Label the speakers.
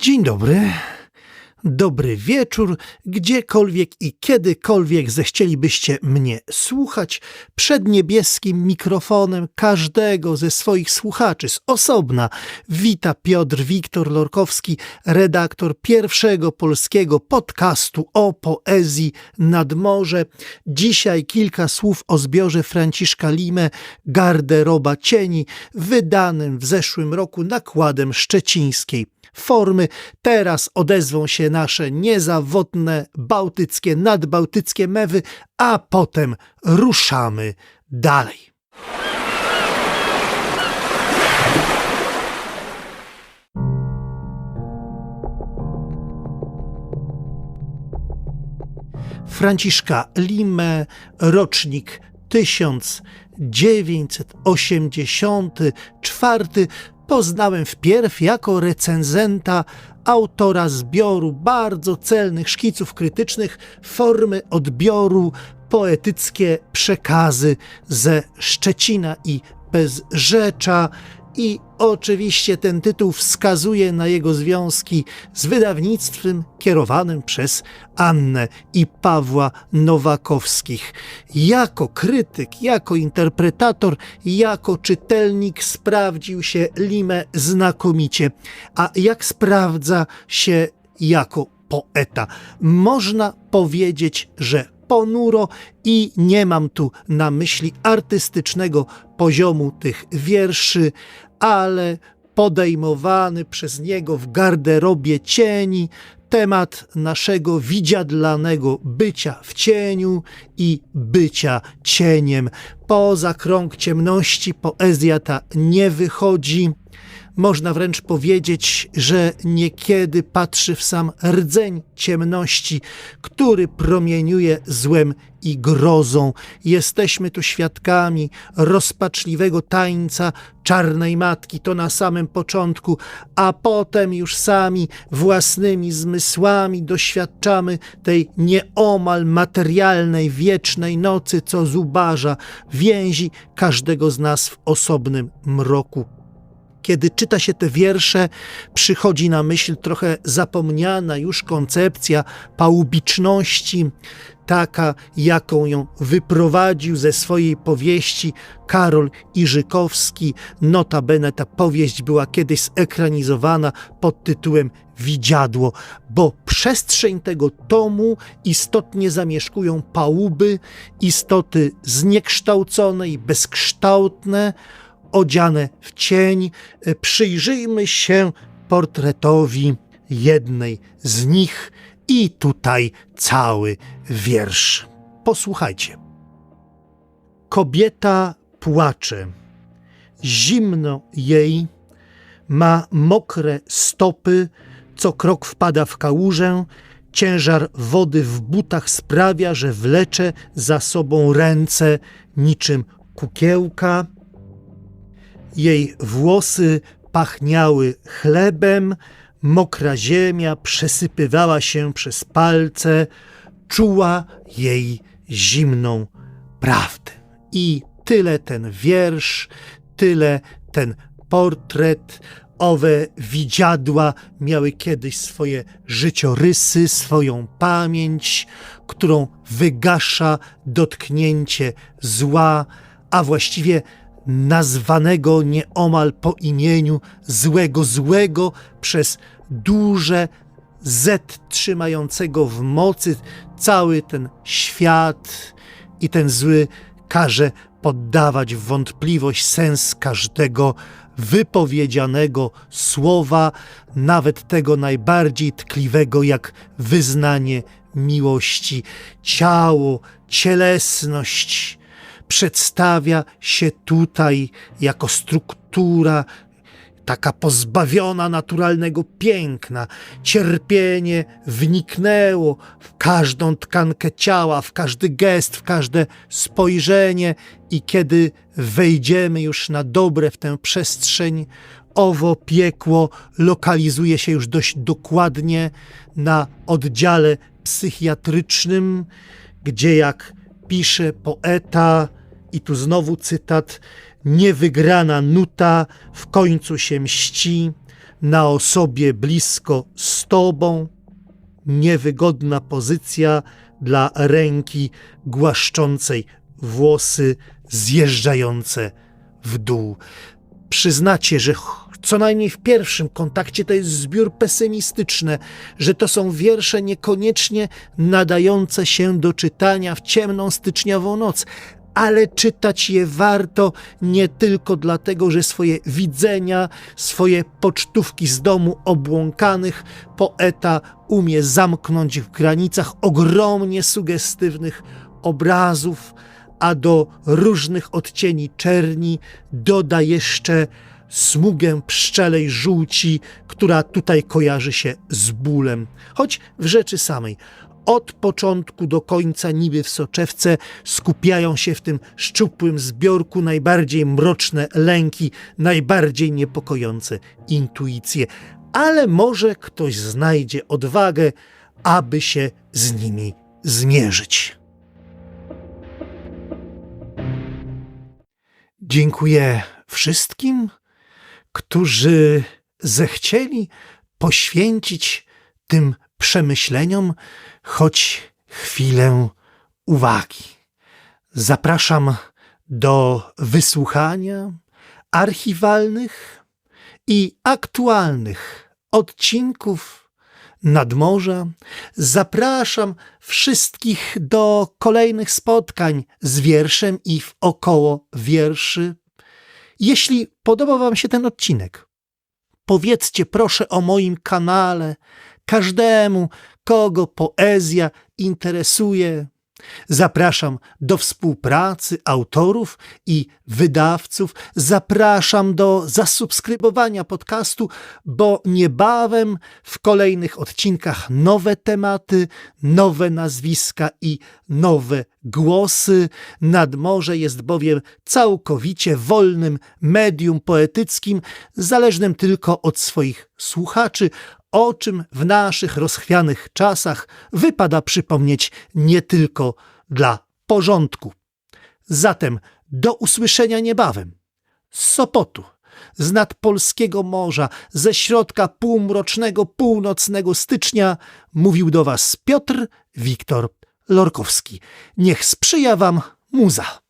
Speaker 1: Dzień dobry. Dobry wieczór, gdziekolwiek i kiedykolwiek zechcielibyście mnie słuchać, przed niebieskim mikrofonem każdego ze swoich słuchaczy z osobna wita Piotr Wiktor Lorkowski, redaktor pierwszego polskiego podcastu o poezji nad morze. Dzisiaj kilka słów o zbiorze Franciszka Lime Garderoba Cieni, wydanym w zeszłym roku nakładem szczecińskiej formy. Teraz odezwą się nasze niezawodne bałtyckie, nadbałtyckie mewy, a potem ruszamy dalej. Franciszka Lime, rocznik 1984, poznałem wpierw jako recenzenta autora zbioru bardzo celnych szkiców krytycznych formy odbioru poetyckie przekazy ze Szczecina i Bezrzecza i oczywiście ten tytuł wskazuje na jego związki z wydawnictwem kierowanym przez Annę i Pawła Nowakowskich. Jako krytyk, jako interpretator, jako czytelnik sprawdził się Limę znakomicie. A jak sprawdza się jako poeta? Można powiedzieć, że ponuro i nie mam tu na myśli artystycznego poziomu tych wierszy, ale podejmowany przez niego w garderobie cieni temat naszego widziadlanego bycia w cieniu i bycia cieniem. Poza krąg ciemności poezja ta nie wychodzi. Można wręcz powiedzieć, że niekiedy patrzy w sam rdzeń ciemności, który promieniuje złem i grozą. Jesteśmy tu świadkami rozpaczliwego tańca czarnej matki, to na samym początku, a potem już sami własnymi zmysłami doświadczamy tej nieomal materialnej, wiecznej nocy, co zubaża więzi każdego z nas w osobnym mroku. Kiedy czyta się te wiersze, przychodzi na myśl trochę zapomniana już koncepcja pałubiczności, taka jaką ją wyprowadził ze swojej powieści Karol Iżykowski. Notabene ta powieść była kiedyś zekranizowana pod tytułem Widziadło, bo przestrzeń tego tomu istotnie zamieszkują pałuby, istoty zniekształcone i bezkształtne, odziane w cień, przyjrzyjmy się portretowi jednej z nich i tutaj cały wiersz. Posłuchajcie. Kobieta płacze. Zimno jej, ma mokre stopy, co krok wpada w kałużę, ciężar wody w butach sprawia, że wlecze za sobą ręce niczym kukiełka. Jej włosy pachniały chlebem, mokra ziemia przesypywała się przez palce, czuła jej zimną prawdę. I tyle ten wiersz, tyle ten portret, owe widziadła miały kiedyś swoje życiorysy, swoją pamięć, którą wygasza dotknięcie zła, a właściwie nazwanego nieomal po imieniu złego złego przez duże Z trzymającego w mocy cały ten świat i ten zły każe poddawać wątpliwość sens każdego wypowiedzianego słowa, nawet tego najbardziej tkliwego jak wyznanie miłości. Ciało, cielesność, przedstawia się tutaj jako struktura taka pozbawiona naturalnego piękna. Cierpienie wniknęło w każdą tkankę ciała, w każdy gest, w każde spojrzenie, i kiedy wejdziemy już na dobre w tę przestrzeń, owo piekło lokalizuje się już dość dokładnie na oddziale psychiatrycznym, gdzie jak pisze poeta, i tu znowu cytat: Niewygrana nuta w końcu się mści, na osobie blisko z tobą, niewygodna pozycja dla ręki głaszczącej włosy zjeżdżające w dół. Przyznacie, że co najmniej w pierwszym kontakcie to jest zbiór pesymistyczny, że to są wiersze niekoniecznie nadające się do czytania w ciemną styczniową noc, ale czytać je warto nie tylko dlatego, że swoje widzenia, swoje pocztówki z domu obłąkanych poeta umie zamknąć w granicach ogromnie sugestywnych obrazów, a do różnych odcieni czerni doda jeszcze smugę pszczelej żółci, która tutaj kojarzy się z bólem. Choć w rzeczy samej, od początku do końca niby w soczewce skupiają się w tym szczupłym zbiorku najbardziej mroczne lęki, najbardziej niepokojące intuicje, ale może ktoś znajdzie odwagę, aby się z nimi zmierzyć. Dziękuję wszystkim, którzy zechcieli poświęcić tym przemyśleniom choć chwilę uwagi. Zapraszam do wysłuchania archiwalnych i aktualnych odcinków nadmorza. Zapraszam wszystkich do kolejnych spotkań z wierszem i w około wierszy. Jeśli podoba Wam się ten odcinek, powiedzcie proszę o moim kanale każdemu, kogo poezja interesuje. Zapraszam do współpracy autorów i wydawców. Zapraszam do zasubskrybowania podcastu, bo niebawem w kolejnych odcinkach nowe tematy, nowe nazwiska i nowe głosy. Nadmorze jest bowiem całkowicie wolnym medium poetyckim, zależnym tylko od swoich słuchaczy, o czym w naszych rozchwianych czasach wypada przypomnieć nie tylko dla porządku. Zatem do usłyszenia niebawem. Z Sopotu, z nad polskiego morza, ze środka półmrocznego północnego stycznia mówił do Was Piotr Wiktor Lorkowski. Niech sprzyja Wam muza.